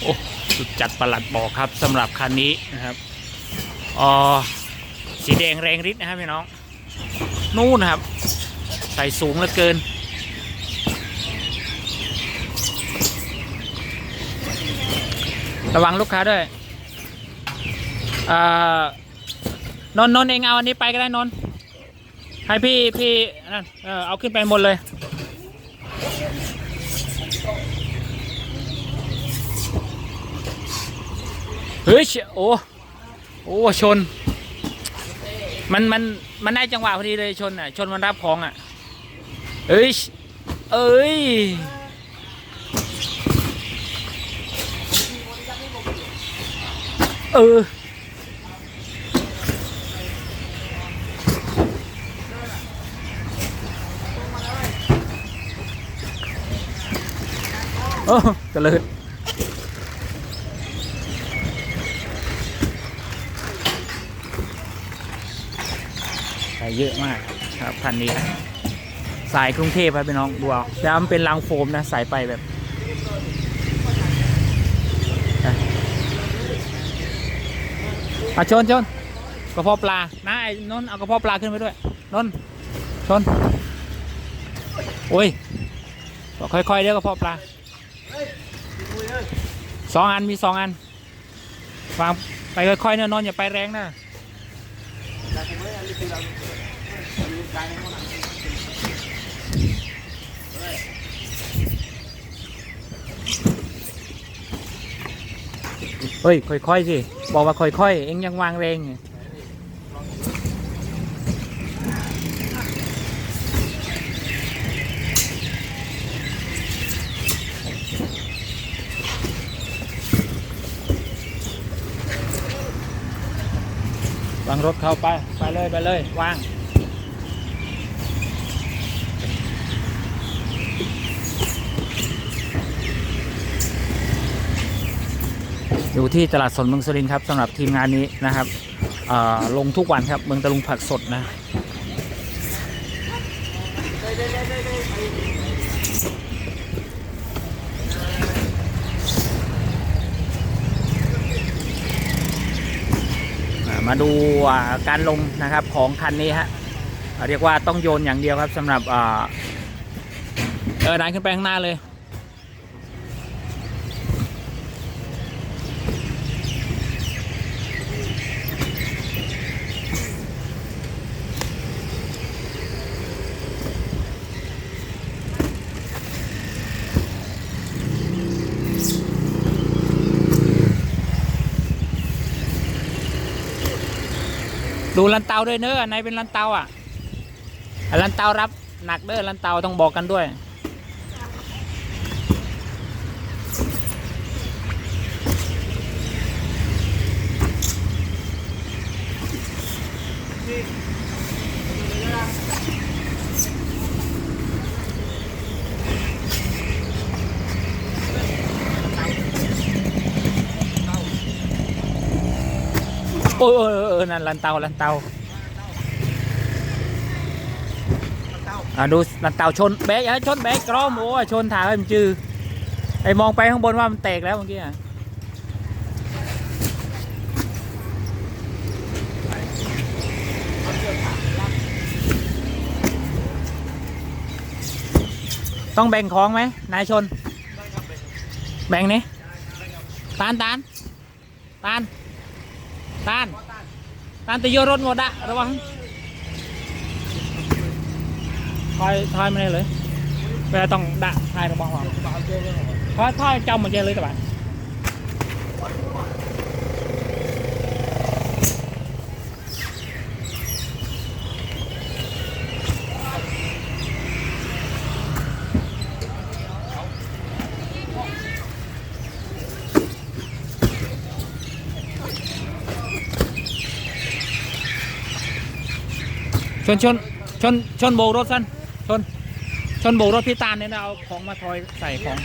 โอ้สุดจัดประหลัดบอกครับสำหรับคันนี้นะครับอ๋อสีแดงแรงฤทธิ์นะครับพี่น้อง นู่นครับ ใส่สูงเหลือเกิน ระวังลูกค้าด้วยเอ่อนนท์นนเองเอาอันนี้ไปก็ได้นนให้พี่พี่นั่นเออเอาขึ้นไปหมดเลย เฮ้ยโอ้โอ้ชน มันมันมันได้จังหวะพอดีเลยชนอะ ชนมันรับของอะเอ้ยเอ้ยเออโอ้กระเลิด เยอะมากครับคันนี้นะสายกรุงเทพครับพี่น้องดูเอาแต่มันเป็นรางโฟมนะใส่ไปแบบอะอะชนชนกระเพาะปลานะไอ้นนเอากระเพาะปลาขึ้นไปด้วยนนชนโอ้ยค่อยๆเดี๋ยวกระเพาะปลาสองอันมีสองอันวางไปค่อยๆเนอะนนอย่าไปแรงนะ เฮ้ย ค่อยๆสิ บอกว่าค่อยๆ เอ็งยังวางแรงไงวางรถเข้าไป ไปเลย ไปเลย วาง อยู่ที่ตลาดสดเมืองสุรินทร์ครับสำหรับทีมงานนี้นะครับลงทุกวันครับเมืองตะลุงผักสดนะมาดูการลงนะครับของคันนี้ฮะเรียกว่าต้องโยนอย่างเดียวครับสำหรับเออดันขึ้นไปข้างหน้าเลย ดูลันเตาด้วยเนอะอันไหนเป็นลันเตาอะอะลันเตารับหนักเด้อลันเตาต้องบอกกันด้วย โอ้ยเออเออนั่นลันเตาลันเตาอ่าดูลันเตาชนแบกอย่าให้ชนแบกกล้อมโอ้ยชนถายให้มันจือไอ้มองไปข้างบนว่ามันแตกแล้วเมื่อกี้อะต้องแบ่งของไหมนายชน แบ่งนี่ตานตานตาน ตานตานตะโยรถหมดอะระวังทายทายมาเลยเลยเวลาต้องดะทายระวังหรอทายทายจำมันเจเลยแต่บ้าน ชนชนชนชนโบกรถสั้นชนชนโบกรถพี่ตาลเนี่ยนะเอาของมาทอยใส่ของ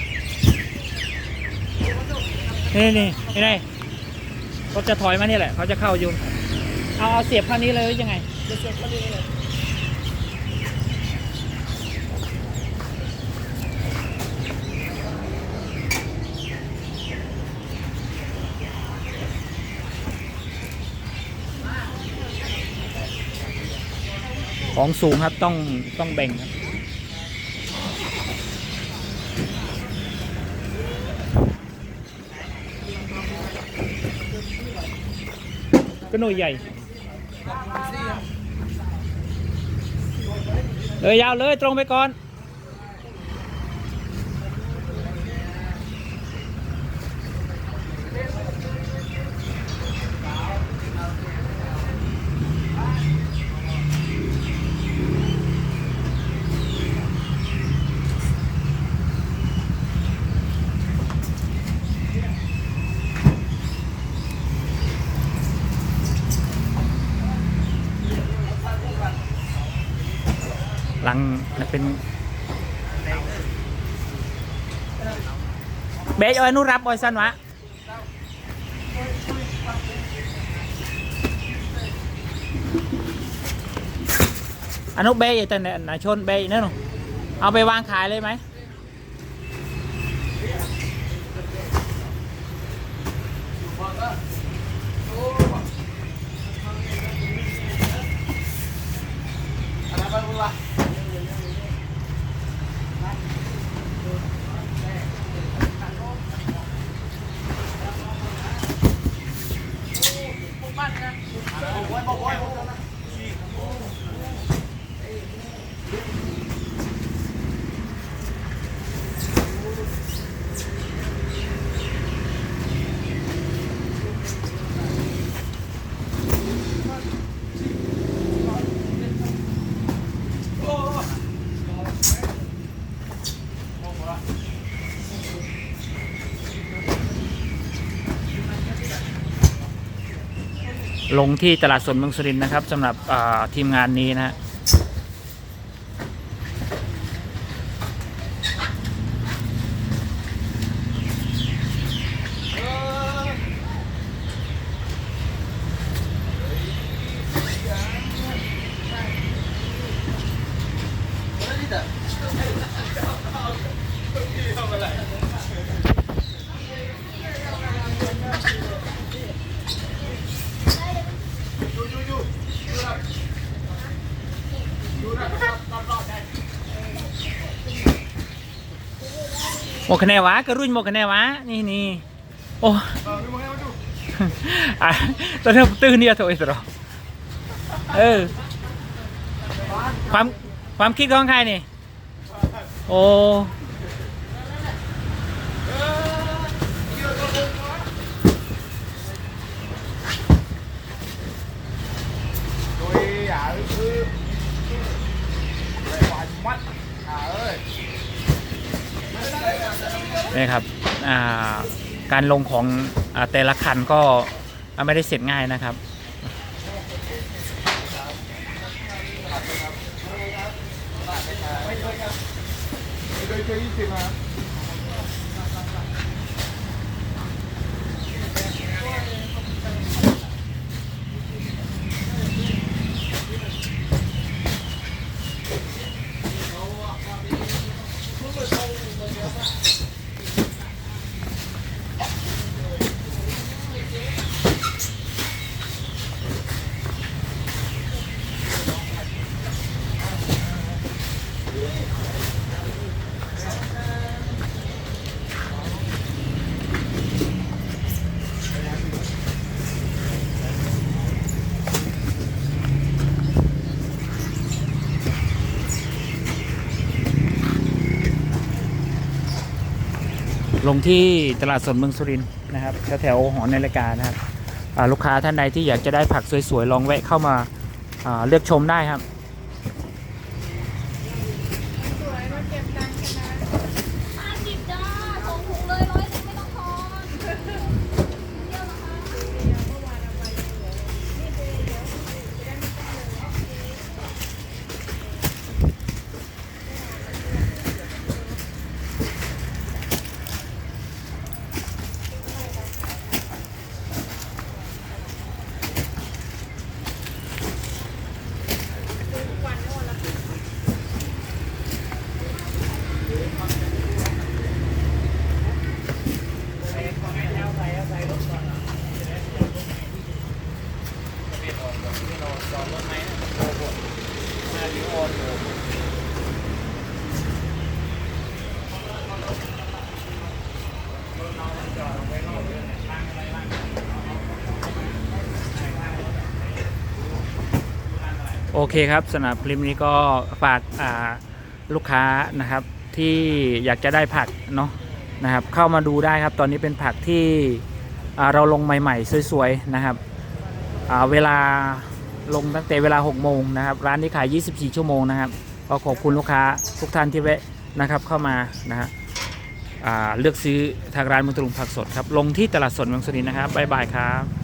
นี่นี่นี่ไงรถจะถอยมานี่แหละเขาจะเข้ายุ่งเอาเอาเสียบข้างนี้เลยหรือยังไงจะเสร็จพอนี้เลย ของสูงครับต้องต้องแบ่งครับก็หน่วยใหญ่ เลยยาวเลยตรงไปก่อน หลัง เป็นเบยออยนุรับบอยสันวะอนุเบย์แต่เนี่ยนชนเบย์นั่นหนูเอาไปวางขายเลยไหมล Bye. ลงที่ตลาดสดเมืองสุรินทร์นะครับสำหรับทีมงานนี้นะฮะ หมคะแนนวะกระรุ่นหมคะแนนวะนี่นี่โอ้ตอนนี้ตื่นเนี่ยโถยตรอเออความความคิดของใครนี่โอ้ โดยอย่าคือไรหวานมัดอ่าเอ้ย นี่ครับาการลงของอแต่ละคันก็ไม่ได้เสร็จง่ายนะครับ ลงที่ตลาดสดเมืองสุรินทร์นะครับแถวๆหอนาฬิกานะครับลูกค้าท่านใดที่อยากจะได้ผักสวยๆลองแวะเข้ามาาเลือกชมได้ครับ ห้าสิบจ้าส่งถุงเลยร้อยหนึ่งไม่ต้องทอนเที่ยวนะคะ น ยังอ่อนอยู่ โอเคครับสำหรับคลิปนี้ก็ฝากาลูกค้านะครับที่อยากจะได้ผักเนาะนะครับเข้ามาดูได้ครับตอนนี้เป็นผักที่เราลงใหม่ ๆ สวย ๆ นะครับเวลา ลงตั้งแต่เวลา 6 โมงนะครับ ร้านนี้ขาย 24 ชั่วโมงนะครับก็ขอบคุณลูกค้าทุกท่านที่แวะนะครับเข้ามานะฮะเลือกซื้อทางร้านมุตรุงผักสดครับ ลงที่ตลาดสดเมืองสุรินทร์นะครับบ๊ายบายครับ